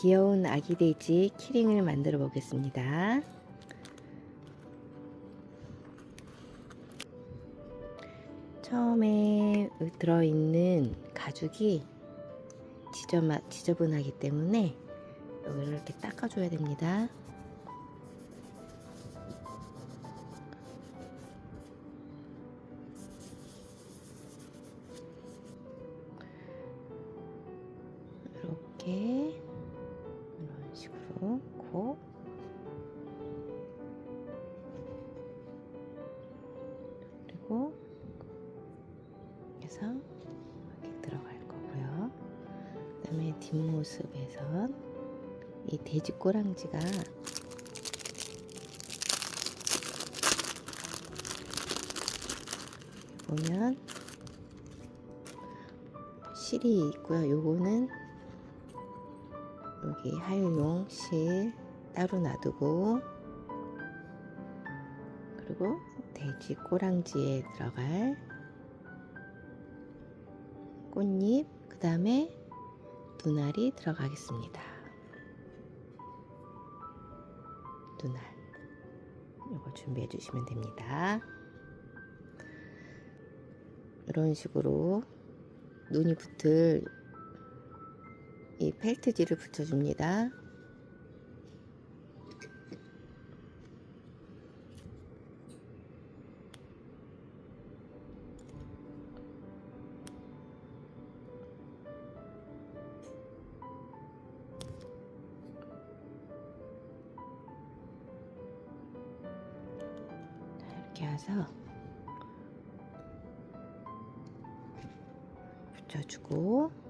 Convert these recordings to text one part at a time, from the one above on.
귀여운 아기 돼지 키링을 만들어 보겠습니다. 처음에 들어있는 가죽이 지저분하기 때문에 여기를 이렇게 닦아줘야 됩니다. 이런 식으로 고 그리고 해서 이렇게 들어갈 거고요. 그다음에 뒷모습에선 이 돼지 꼬랑지가 보면 실이 있고요. 요거는 여기 하유용 실 따로 놔두고 그리고 돼지 꼬랑지에 들어갈 꽃잎 그 다음에 눈알이 들어가겠습니다. 눈알 이거 준비해 주시면 됩니다. 이런 식으로 눈이 붙을 이 펠트지를 붙여줍니다. 자, 이렇게 해서 붙여주고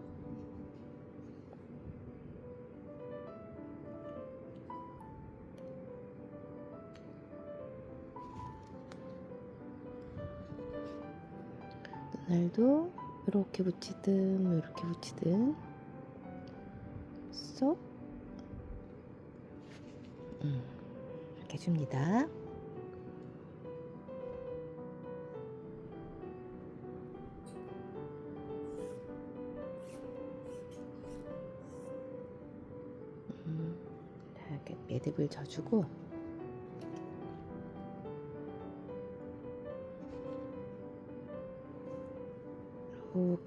눈알도 이렇게 붙이든 이렇게 붙이든 쏙 음, 이렇게 해줍니다. 음, 자, 이렇게 매듭을 져주고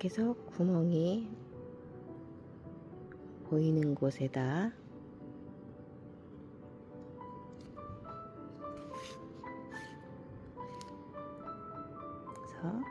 이렇게 해서 구멍이 보이는 곳에다 그래서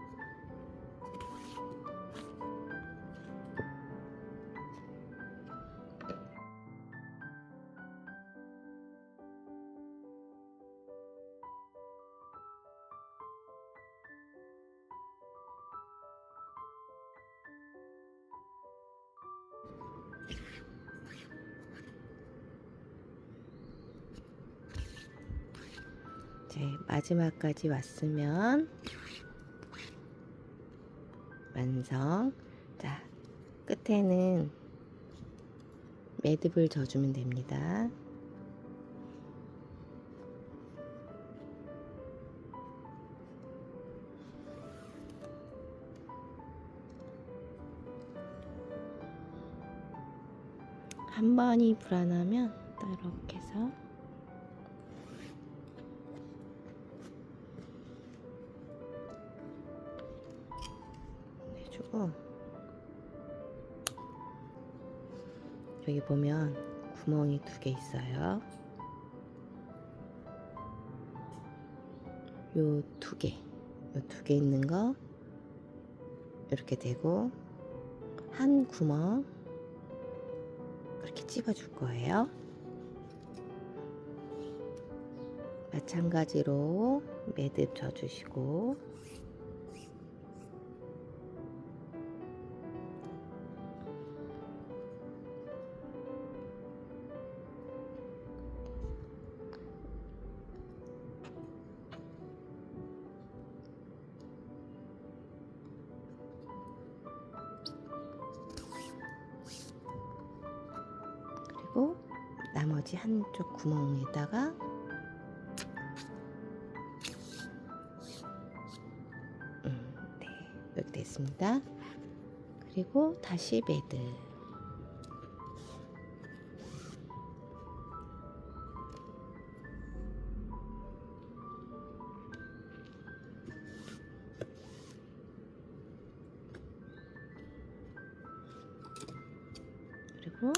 이제 마지막까지 왔으면 완성. 자, 끝에는 매듭을 져주면 됩니다. 한 번이 불안하면 또 이렇게 해서 여기 보면 구멍이 두 개 있어요. 요 두 개, 요 두 개 있는 거 이렇게 되고 한 구멍 그렇게 찝어줄 거예요. 마찬가지로 매듭 져주시고 나머지 한쪽 구멍에다가 음, 네, 이렇게 됐습니다. 그리고 다시 매듭 그리고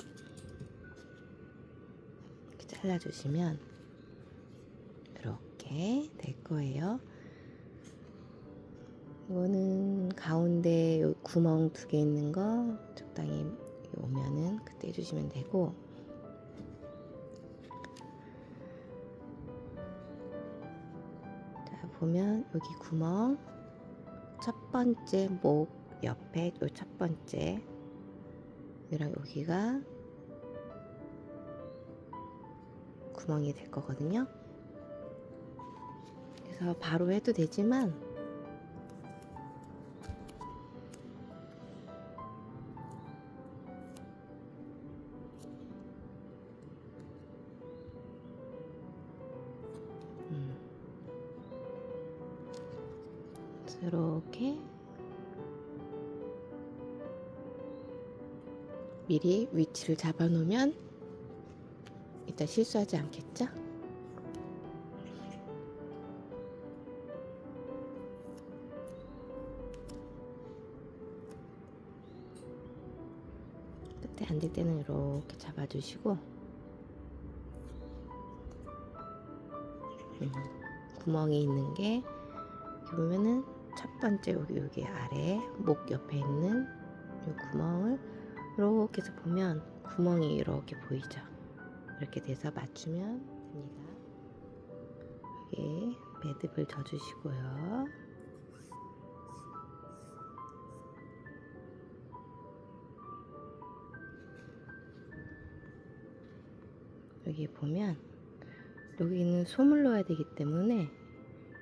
잘라주시면 이렇게 될 거예요. 이거는 가운데 요 구멍 두 개 있는 거 적당히 오면은 그때 해주시면 되고. 자 보면 여기 구멍. 첫 번째 목 옆에 요 첫 번째. 여기랑 여기가 구멍이 될 거거든요. 그래서 바로 해도 되지만 음. 이렇게 미리 위치를 잡아 놓으면 이따 실수하지 않겠죠? 끝에 안 될 때는 이렇게 잡아주시고 음, 구멍이 있는 게 보면은 첫 번째 여기 여기 아래 목 옆에 있는 이 구멍을 이렇게 해서 보면 구멍이 이렇게 보이죠. 이렇게 돼서 맞추면 됩니다. 여기 매듭을 져주시고요. 여기 보면 여기는 솜을 넣어야 되기 때문에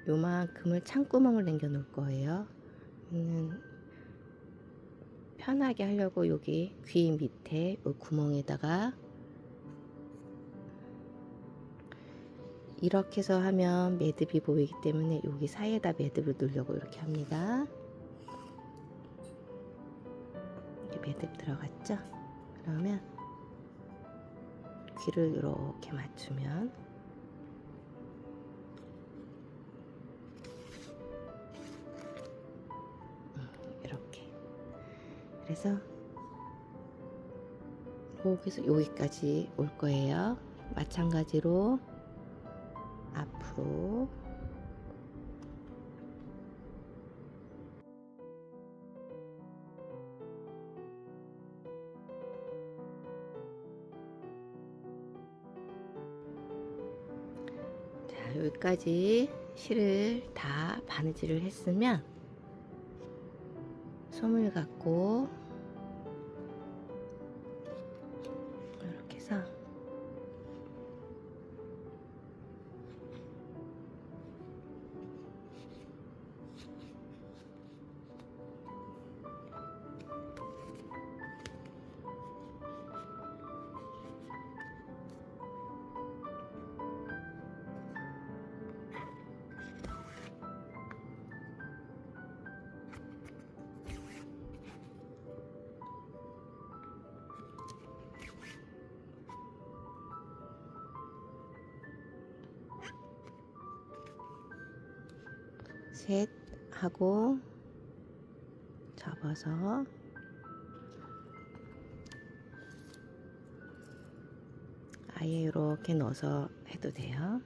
요만큼을 창구멍을 남겨 놓을 거예요. 는 편하게 하려고 여기 귀 밑에 요 구멍에다가 이렇게 해서 하면 매듭이 보이기 때문에 여기 사이에다 매듭을 넣으려고 이렇게 합니다. 이렇게 매듭 들어갔죠? 그러면 귀를 이렇게 맞추면 이렇게 그래서 여기서 여기까지 올 거예요 마찬가지로 앞으로. 자 여기까지 실을 다 바느질을 했으면 솜을 갖고 셋 하고 접어서 아예 이렇게 넣어서 해도 돼요.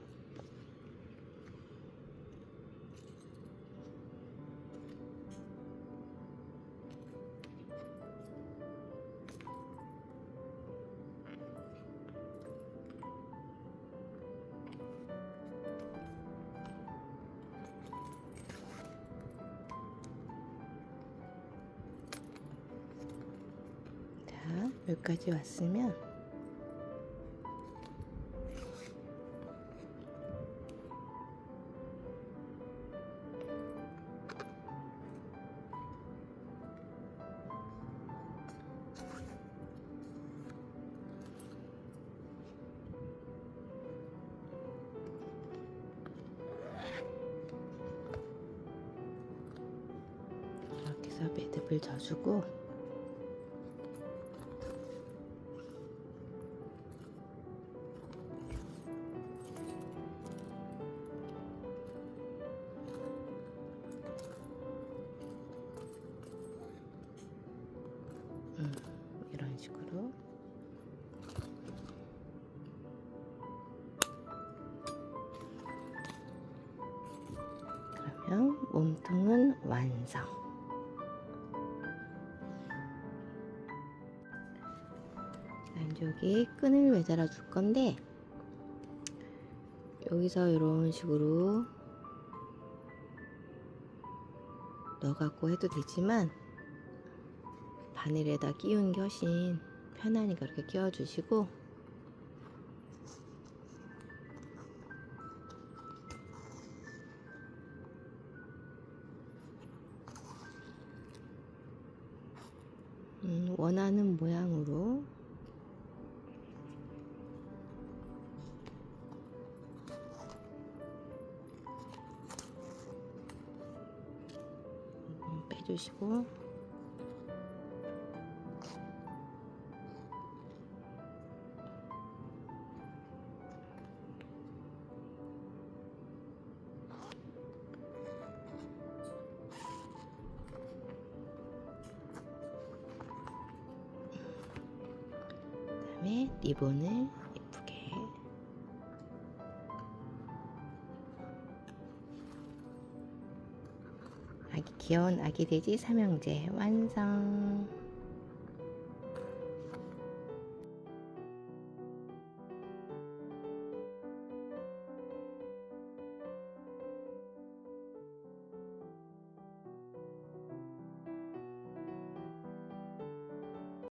여기까지 왔으면 이렇게 해서 매듭을 져주고 완성. 여기 끈을 매달아 줄 건데 여기서 이런 식으로 넣어갖고 해도 되지만 바늘에다 끼우는 게 훨씬 편하니까 이렇게 끼워주시고 원하는 모양으로. 음, 빼주시고 리본을 예쁘게 아기 귀여운 아기 돼지 삼형제 완성.